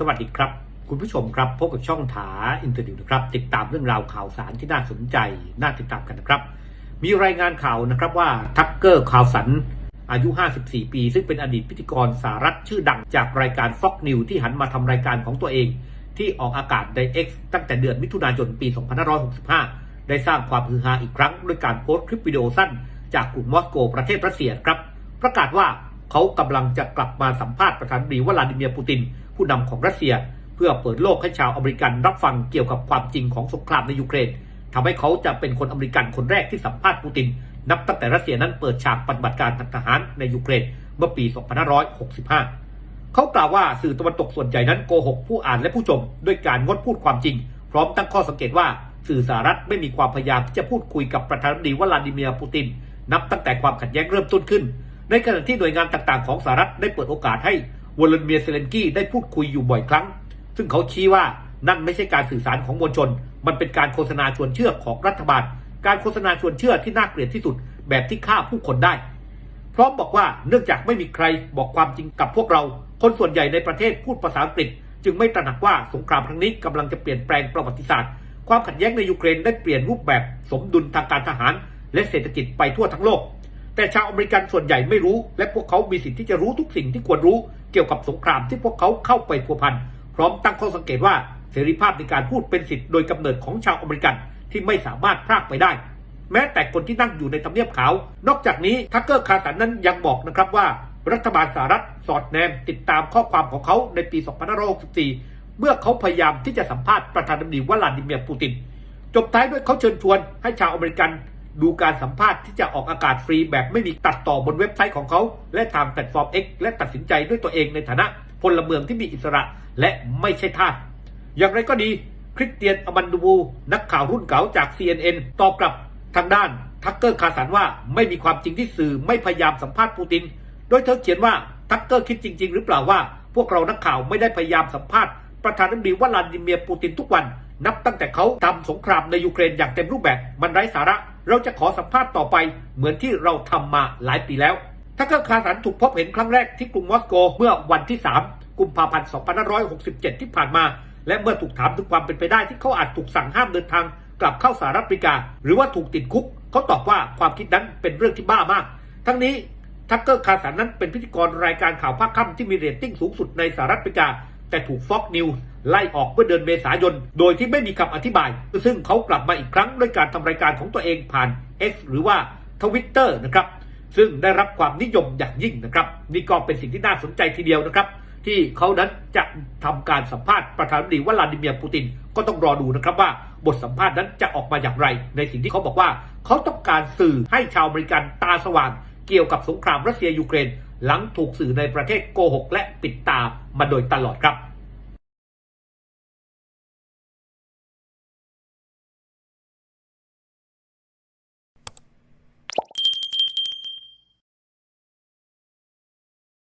สวัสดีครับ คุณผู้ชมครับพบกับช่องถาอินเตอร์ดิวนะครับ ติดตามเรื่องราวข่าวสารที่น่าสนใจ น่าติดตามกันนะครับ มีรายงานข่าวนะครับว่าทักเกอร์ข่าวสันอายุ 54 ปี ซึ่งเป็นอดีตพิธีกรสารัฐชื่อดังจากรายการ Fox News ที่หันมาทำรายการของตัวเอง ที่ออกอากาศใน X ตั้งแต่เดือนมิถุนายนปี 2565 ได้สร้างความฮือฮาอีกครั้ง ด้วยการโพสต์คลิปวิดีโอสั้น จากกรุงมอสโกประเทศรัสเซียครับ ประกาศว่า เขากำลังจะกลับมาสัมภาษณ์ประธานาธิบดีวลาดิเมียร์ปูติน ผู้นำของรัสเซีย เพื่อเปิดโลกให้ชาวอเมริกันรับฟังเกี่ยวกับความจริงของสงครามในยูเครนทำให้เขาจะเป็นคนอเมริกันคนแรกที่สัมภาษณ์ปูติน นับตั้งแต่รัสเซียนั้นเปิดฉากปฏิบัติการทางทหารในยูเครนเมื่อปี 2565 เขากล่าวว่าสื่อตะวันตกส่วนใหญ่นั้นโกหกผู้อ่านและผู้ชมด้วยการงดพูดความจริง พร้อมตั้งข้อสังเกตว่าสื่อสหรัฐไม่มีความพยายามที่จะพูดคุยกับประธานาธิบดีวลาดิเมียร์ปูติน นับตั้งแต่ความขัดแย้งเริ่มต้นขึ้น ในขณะที่หน่วยงานต่างๆของสหรัฐได้เปิดโอกาสให้วลเมียร์เซเลนกี้ได้พูดคุยอยู่บ่อยครั้ง ซึ่งเขาชี้ว่านั่นไม่ใช่การสื่อสารของมวลชน มันเป็นการโฆษณาชวนเชื่อของรัฐบาล การโฆษณาชวนเชื่อที่น่าเกลียดที่สุด แบบที่ฆ่าผู้คนได้ พร้อมบอกว่าเนื่องจากไม่มีใครบอกความจริงกับพวกเรา คนส่วนใหญ่ในประเทศพูดภาษาอังกฤษ จึงไม่ตระหนักว่าสงครามครั้งนี้กำลังจะเปลี่ยนแปลงประวัติศาสตร์ ความขัดแย้งในยูเครนได้เปลี่ยนรูปแบบสมดุลทางการทหาร และเศรษฐกิจไปทั่วทั้งโลก แต่ชาวอเมริกันส่วนใหญ่ไม่รู้ และพวกเขามีสิทธิ์ที่จะรู้ทุกสิ่งที่ควรรู้เกี่ยวกับสงครามที่พวกเขาเข้าไปพัวพันพร้อมตั้งข้อสังเกตว่าเสรีภาพในการพูดเป็นสิทธิ์โดยกำเนิดของชาวอเมริกันที่ไม่สามารถพรากไปได้ แม้แต่คนที่นั่งอยู่ในทำเนียบขาว นอกจากนี้ทักเกอร์คาร์สันนั้นยังบอกนะครับว่า รัฐบาลสหรัฐสอดแนมติดตามข้อความของเขาในปี 2564 เมื่อเขาพยายามที่จะสัมภาษณ์ประธานาธิบดีวลาดิเมียร์ปูตินจบท้ายด้วยเขาเชิญชวนให้ชาวอเมริกัน ดูการสัมภาษณ์ที่จะออกอากาศฟรีแบบไม่มีตัดต่อบนเว็บไซต์ของเขา และทางแพลตฟอร์ม X และตัดสินใจด้วยตัวเองในฐานะพลเมืองที่มีอิสระและไม่ใช่ทาสอย่างไรก็ดี คริสเตียนอมันดูบูนักข่าวรุ่นเก่าจาก CNN ตอบกลับทางด้านทักเกอร์คาสันว่าไม่มีความจริงที่สื่อไม่พยายามสัมภาษณ์ปูติน โดยเธอเขียนว่าทักเกอร์คิดจริง ๆ หรือเปล่าว่า พวกเรานักข่าวไม่ได้พยายามสัมภาษณ์ประธานาธิบดีวลาดิเมียร์ปูตินทุกวัน นับตั้งแต่เขาทำสงครามในยูเครนอย่างเต็มรูปแบบมันไร้สาระ เราจะขอสัมภาษณ์ต่อไปเหมือนที่เราทำมาหลายปีแล้วทักเกอร์คาสันถูกพบเห็นครั้งแรกที่กรุงมอสโกเมื่อวันที่ 3 กุมภาพันธ์ 2567 ที่ผ่านมา และเมื่อถูกถามถึงความเป็นไปได้ที่เขาอาจถูกสั่งห้ามเดินทางกลับเข้าสหรัฐอเมริกา หรือว่าถูกติดคุก เขาตอบว่าความคิดนั้นเป็นเรื่องที่บ้ามาก ทั้งนี้ทักเกอร์คาสันนั้นเป็นพิธีกรรายการข่าวภาคค่ำที่มีเรตติ้งสูงสุดในสหรัฐอเมริกา แต่ถูก Fox News ไล่ออกเมื่อเดือนเมษายน โดยที่ไม่มีคำอธิบาย ซึ่งเขากลับมาอีกครั้งด้วยการทำรายการของตัวเองผ่าน X หรือว่าทวิตเตอร์นะครับ ซึ่งได้รับความนิยมอย่างยิ่งนะครับ นี่ก็เป็นสิ่งที่น่าสนใจทีเดียวนะครับ ที่เขานั้นจะทำการสัมภาษณ์ประธานาธิบดีวลาดิเมียร์ปูติน ก็ต้องรอดูนะครับว่าบทสัมภาษณ์นั้นจะออกมาอย่างไร ในสิ่งที่เขาบอกว่า เขาต้องการสื่อให้ชาวอเมริกันตาสว่างเกี่ยวกับสงครามรัสเซียยูเครน หลังถูกสื่อในประเทศโกหกและปิดตามาโดยตลอดครับ